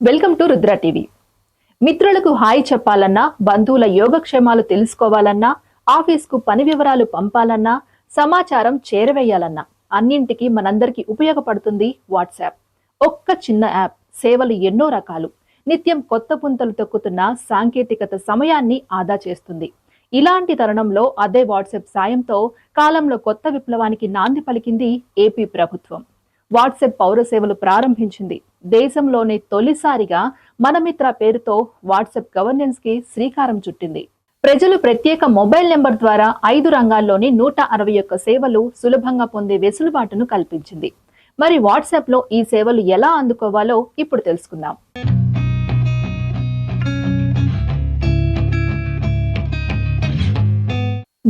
Welcome to Rudra TV. మిత్రులకు hi చెప్పాలన్నా బంధువుల యోగక్షేమాలు తెలుసుకోవాలన్నా ఆఫీస్కు పని వివరాలు పంపాలన్నా సమాచారం చేరవేయాలన్నా అన్నింటికి మనందరికీ ఉపయోగపడుతుంది వాట్సాప్. ఒక్క చిన్న యాప్ సేవలు ఎన్నో రకాలు. నిత్యం కొత్త పుంతలు తొక్కుతున్న సాంకేతికత సమయాన్ని ఆదా చేస్తుంది. ఇలాంటి తరుణంలో అదే వాట్సాప్ సాయంతో కాలంలో కొత్త విప్లవానికి నాంది పలికింది ఏపీ ప్రభుత్వం. వాట్సాప్ పౌర సేవలు ప్రారంభించింది. దేశంలోనే తొలిసారిగా మనమిత్ర పేరుతో వాట్సాప్ గవర్నెన్స్కి శ్రీకారం చుట్టింది. ప్రజలు ప్రత్యేక మొబైల్ నెంబర్ ద్వారా ఐదు రంగాల్లోని నూట అరవై ఒక్క సేవలు సులభంగా పొందే వెసులుబాటును కల్పించింది. మరి వాట్సాప్లో ఈ సేవలు ఎలా అందుకోవాలో ఇప్పుడు తెలుసుకుందాం.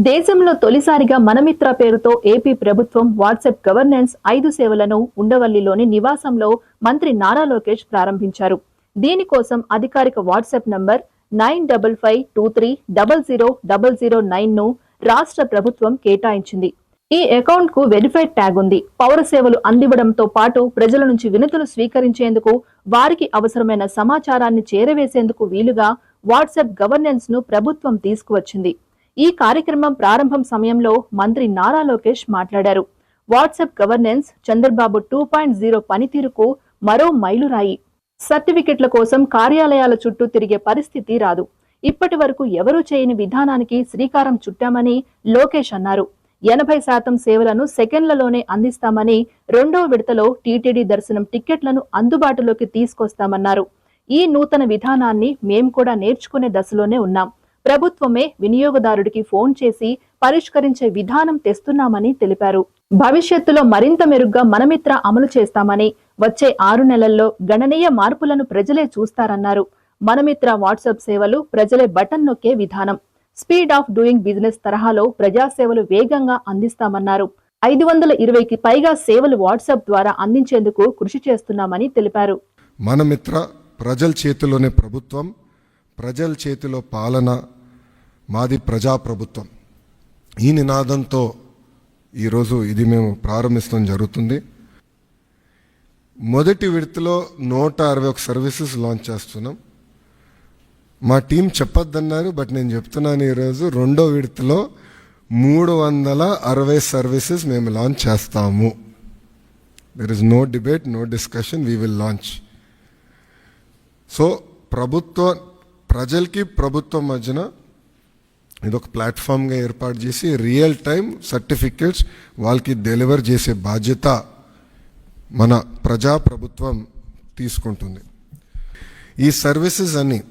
దేశంలో తొలిసారిగా మనమిత్ర పేరుతో ఏపీ ప్రభుత్వం వాట్సాప్ గవర్నెన్స్ ఐదు సేవలను ఉండవల్లిలోని నివాసంలో మంత్రి నారా లోకేష్ ప్రారంభించారు. దీనికోసం అధికారిక WhatsApp number nine double five two three double zero double zero నైన్ను రాష్ట్ర ప్రభుత్వం కేటాయించింది. ఈ అకౌంట్కు వెరిఫైడ్ ట్యాగ్ ఉంది. పౌర సేవలు అందివ్వడంతో పాటు ప్రజల నుంచి వినతులు స్వీకరించేందుకు వారికి అవసరమైన సమాచారాన్ని చేరవేసేందుకు వీలుగా వాట్సాప్ గవర్నెన్స్ను ప్రభుత్వం తీసుకువచ్చింది. ఈ కార్యక్రమం ప్రారంభం సమయంలో మంత్రి నారా లోకేష్ మాట్లాడారు. WhatsApp governance Chandrababu two point zero పనితీరుకు మరో మైలురాయి. సర్టిఫికెట్ల కోసం కార్యాలయాల చుట్టూ తిరిగే పరిస్థితి రాదు. ఇప్పటి వరకు ఎవరూ చేయని విధానానికి శ్రీకారం చుట్టామని లోకేష్ అన్నారు. ఎనభై శాతం సేవలను సెకండ్లలోనే అందిస్తామని రెండో విడతలో టీటీడీ దర్శనం టిక్కెట్లను అందుబాటులోకి తీసుకొస్తామన్నారు. ఈ నూతన విధానాన్ని మేం కూడా నేర్చుకునే దశలోనే ఉన్నాం. ప్రభుత్వమే వినియోగదారుడికి ఫోన్ చేసి పరిష్కరించే విధానం తెస్తున్నామని తెలిపారు. భవిష్యత్తులో మరింత మెరుగ్గా మనమిత్ర అమలు చేస్తామని వచ్చే ఆరు నెలల్లో గణనీయ మార్పులను ప్రజలే చూస్తారన్నారు. మనమిత్ర వాట్సాప్ సేవలు ప్రజలే బటన్ నొక్కే విధానం. స్పీడ్ ఆఫ్ డూయింగ్ బిజినెస్ తరహాలో ప్రజాసేవలు వేగంగా అందిస్తామన్నారు. ఐదు వందల ఇరవైకి పైగా సేవలు వాట్సాప్ ద్వారా అందించేందుకు కృషి చేస్తున్నామని తెలిపారు. మనమిత్ర ప్రజల చేతిలోనే ప్రభుత్వం ప్రజల చేతిలో పాలన మాది ప్రజాప్రభుత్వం. ఈ నినాదంతో ఈరోజు ఇది మేము ప్రారంభిస్తాం జరుగుతుంది. మొదటి విడతలో నూట అరవై ఒక సర్వీసెస్ లాంచ్ చేస్తున్నాం. మా టీం చెప్పొద్దన్నారు బట్ నేను చెప్తున్నాను ఈరోజు రెండో విడతలో మూడు వందల అరవై సర్వీసెస్ మేము లాంచ్ చేస్తాము. There is no debate no discussion we will launch so ప్రభుత్వ ప్రజలకి ప్రభుత్వం మధ్యన ఇది ఒక ప్లాట్ఫామ్గా ఏర్పాటు చేసి రియల్ టైం సర్టిఫికెట్స్ వాళ్ళకి డెలివర్ చేసే బాధ్యత మన ప్రజా ప్రభుత్వం తీసుకుంటుంది. ఈ సర్వీసెస్ అన్నీ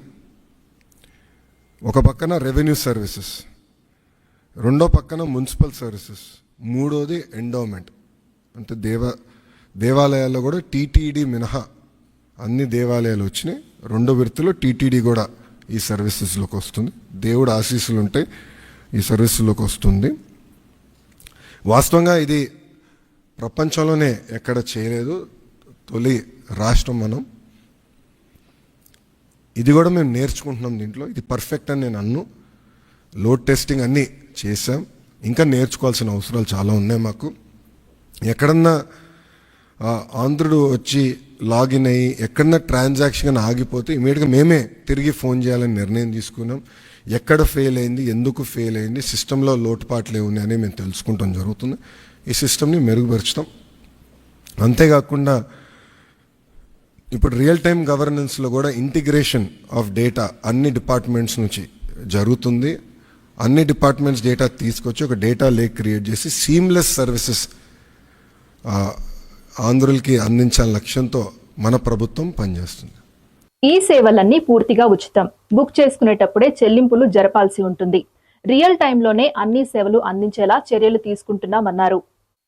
ఒక పక్కన రెవెన్యూ సర్వీసెస్ రెండో పక్కన మున్సిపల్ సర్వీసెస్ మూడోది ఎండోమెంట్. అంటే దేవ దేవాలయాల్లో కూడా టీటీడీ మినహా అన్ని దేవాలయాలు వచ్చినాయి. రెండో విడతలో టీటీడీ కూడా ఈ సర్వీసెస్లోకి వస్తుంది. దేవుడు ఆశీస్సులు ఉంటే ఈ సర్వీసుల్లోకి వస్తుంది. వాస్తవంగా ఇది ప్రపంచంలోనే ఎక్కడ చేయలేదు. తొలి రాష్ట్రం మనం. ఇది కూడా మేము నేర్చుకుంటున్నాం దీంట్లో. ఇది పర్ఫెక్ట్ అని నేను అన్ను. లోడ్ టెస్టింగ్ అన్నీ చేసాం ఇంకా నేర్చుకోవాల్సిన అవసరాలు చాలా ఉన్నాయి మాకు. ఎక్కడన్నా ఆంధ్రుడు వచ్చి లాగిన్ అయ్యి ఎక్కడన్నా ట్రాన్సాక్షన్ ఆగిపోతే ఇమీడియట్గా మేమే తిరిగి ఫోన్ చేయాలని నిర్ణయం తీసుకున్నాం. ఎక్కడ ఫెయిల్ అయింది ఎందుకు ఫెయిల్ అయింది సిస్టంలో లోటుపాట్లు ఏమున్నాయని మేము తెలుసుకుంటాం జరుగుతుంది. ఈ సిస్టమ్ని మెరుగుపరచడం అంతేకాకుండా ఇప్పుడు రియల్ టైం గవర్నెన్స్లో కూడా ఇంటిగ్రేషన్ ఆఫ్ డేటా అన్ని డిపార్ట్మెంట్స్ నుంచి జరుగుతుంది. అన్ని డిపార్ట్మెంట్స్ డేటా తీసుకొచ్చి ఒక డేటా లేక్ క్రియేట్ చేసి సీమ్లెస్ సర్వీసెస్ ఆంధ్రులకి అందించాల లక్ష్యంతో మన ప్రభుత్వం పనిచేస్తుంది. ఈ సేవలన్నీ పూర్తిగా ఉచితం. బుక్ చేసుకునేటప్పుడే చెల్లింపులు జరపాల్సి ఉంటుంది. రియల్ టైంలోనే అన్ని సేవలు అందించేలా చర్యలు తీసుకుంటున్నామన్నారు.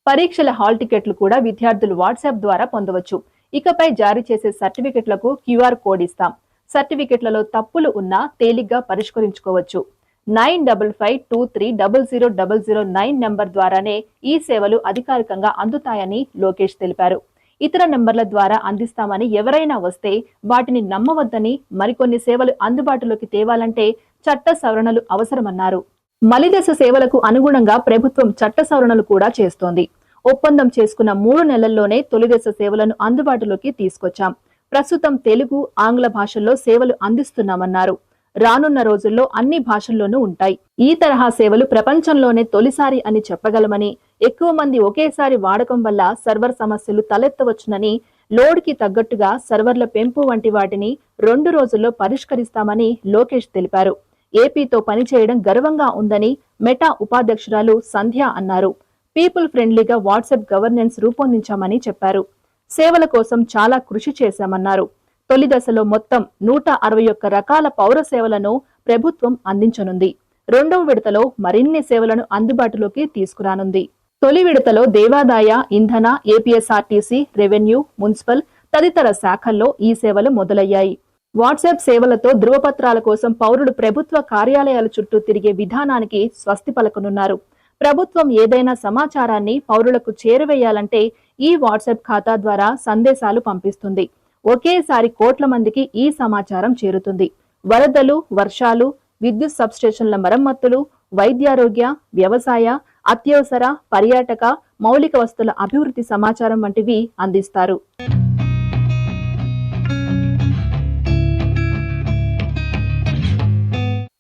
పరీక్షల హాల్ టికెట్లు కూడా విద్యార్థులు వాట్సాప్ ద్వారా పొందవచ్చు. ఇకపై జారీ చేసే సర్టిఫికెట్లకు క్యూఆర్ కోడ్ ఇస్తాం. సర్టిఫికెట్లలో తప్పులు ఉన్నా తేలిగ్గా పరిష్కరించుకోవచ్చు. Nine double five two three double zero double zero nine number ద్వారానే ఈ సేవలు అధికారికంగా అందుతాయని లోకేష్ తెలిపారు. ఇతర నెంబర్ల ద్వారా అందిస్తామని ఎవరైనా వస్తే వాటిని నమ్మవద్దని మరికొన్ని సేవలు అందుబాటులోకి తేవాలంటే చట్ట సవరణలు అవసరమన్నారు. మలిదశ సేవలకు అనుగుణంగా ప్రభుత్వం చట్ట సవరణలు కూడా చేస్తోంది. ఒప్పందం చేసుకున్న మూడు నెలల్లోనే తొలిదశ సేవలను అందుబాటులోకి తీసుకొచ్చాం. ప్రస్తుతం తెలుగు ఆంగ్ల భాషల్లో సేవలు అందిస్తున్నామన్నారు. రానున్న రోజుల్లో అన్ని భాషల్లోనూ ఉంటాయి. ఈ తరహా సేవలు ప్రపంచంలోనే తొలిసారి అని చెప్పగలమని ఎక్కువ మంది ఒకేసారి వాడకం వల్ల సర్వర్ సమస్యలు తలెత్తవచ్చునని లోడ్కి తగ్గట్టుగా సర్వర్ల పెంపు వంటి వాటిని రెండు రోజుల్లో పరిష్కరిస్తామని లోకేష్ తెలిపారు. ఏపీతో పనిచేయడం గర్వంగా ఉందని మెటా ఉపాధ్యక్షురాలు సంధ్య అన్నారు. పీపుల్ ఫ్రెండ్లీగా వాట్సాప్ గవర్నెన్స్ రూపొందించామని చెప్పారు. సేవల కోసం చాలా కృషి చేశామన్నారు. తొలి దశలో మొత్తం నూట అరవై ఒక్క రకాల పౌర సేవలను ప్రభుత్వం అందించనుంది. రెండవ విడతలో మరిన్ని సేవలను అందుబాటులోకి తీసుకురానుంది. తొలి విడతలో దేవాదాయ ఇంధన ఏపీఎస్ఆర్టీసీ రెవెన్యూ మున్సిపల్ తదితర శాఖల్లో ఈ సేవలు మొదలయ్యాయి. వాట్సాప్ సేవలతో ధృవపత్రాల కోసం పౌరుడు ప్రభుత్వ కార్యాలయాల చుట్టూ తిరిగే విధానానికి స్వస్తి పలకనున్నారు. ప్రభుత్వం ఏదైనా సమాచారాన్ని పౌరులకు చేరవేయాలంటే ఈ వాట్సాప్ ఖాతా ద్వారా సందేశాలు పంపిస్తుంది. ఒకేసారి కోట్ల మందికి ఈ సమాచారం చేరుతుంది. వరదలు వర్షాలు విద్యుత్ సబ్స్టేషన్ల మరమ్మతులు వైద్యారోగ్య వ్యవసాయ అత్యవసర పర్యాటక మౌలిక వస్తువుల అభివృద్ధి సమాచారం వంటివి అందిస్తారు.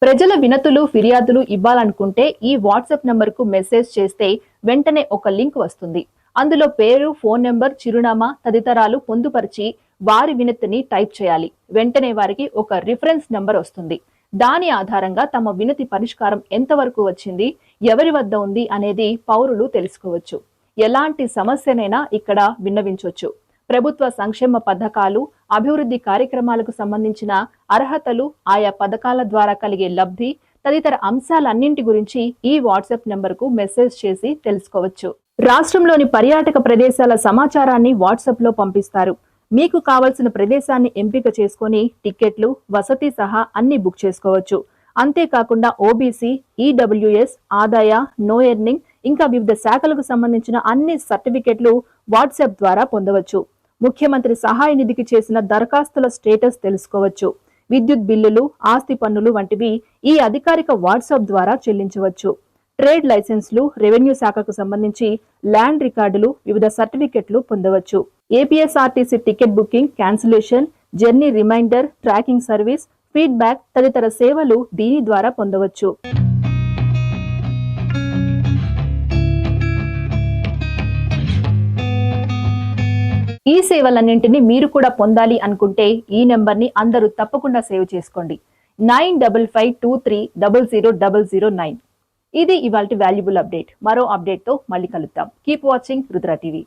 ప్రజల వినతులు ఫిర్యాదులు ఇవ్వాలనుకుంటే ఈ వాట్సాప్ నంబర్కు మెసేజ్ చేస్తే వెంటనే ఒక లింక్ వస్తుంది. అందులో పేరు ఫోన్ నెంబర్ చిరునామా తదితరాలు పొందుపరిచి వారి వినతిని టైప్ చేయాలి. వెంటనే వారికి ఒక రిఫరెన్స్ నెంబర్ వస్తుంది. దాని ఆధారంగా తమ వినతి పరిష్కారం ఎంతవరకు వచ్చింది ఎవరి వద్ద ఉంది అనేది పౌరులు తెలుసుకోవచ్చు. ఎలాంటి సమస్యనైనా ఇక్కడ విన్నవించవచ్చు ప్రభుత్వ సంక్షేమ పథకాలు అభివృద్ధి కార్యక్రమాలకు సంబంధించిన అర్హతలు ఆయా పథకాల ద్వారా కలిగే లబ్ధి తదితర అంశాలన్నింటి గురించి ఈ వాట్సాప్ నెంబర్కు మెసేజ్ చేసి తెలుసుకోవచ్చు. రాష్ట్రంలోని పర్యాటక ప్రదేశాల సమాచారాన్ని వాట్సాప్లో పంపిస్తారు. మీకు కావలసిన ప్రదేశాన్ని ఎంపిక చేసుకొని టిక్కెట్లు వసతి సహా అన్ని బుక్ చేసుకోవచ్చు. అంతేకాకుండా ఓబీసీ ఈడబ్ల్యూఎస్ ఆదాయ నో ఎర్నింగ్ ఇంకా వివిధ శాఖలకు సంబంధించిన అన్ని సర్టిఫికెట్లు వాట్సాప్ ద్వారా పొందవచ్చు. ముఖ్యమంత్రి సహాయ నిధికి చేసిన దరఖాస్తుల స్టేటస్ తెలుసుకోవచ్చు. విద్యుత్ బిల్లులు ఆస్తి పన్నులు వంటివి ఈ అధికారిక వాట్సాప్ ద్వారా చెల్లించవచ్చు. ట్రేడ్ లైసెన్స్లు రెవెన్యూ శాఖకు సంబంధించి ల్యాండ్ రికార్డులు వివిధ సర్టిఫికెట్లు పొందవచ్చు. APSRTC ticket booking cancellation journey reminder tracking service feedback తదితర సేవలు దీని ద్వారా పొందవచ్చు. ఈ సేవలన్నింటినీ మీరు కూడా పొందాలి అనుకుంటే ఈ నెంబర్ని అందరూ తప్పకుండా సేవ్ చేసుకోండి. Nine double five two three double zero double zero nine. ఇది ఇవాళ వాల్యుబుల్ అప్డేట్. మరో అప్డేట్తో మళ్ళీ కలుద్దాం. Keep watching Rudra TV.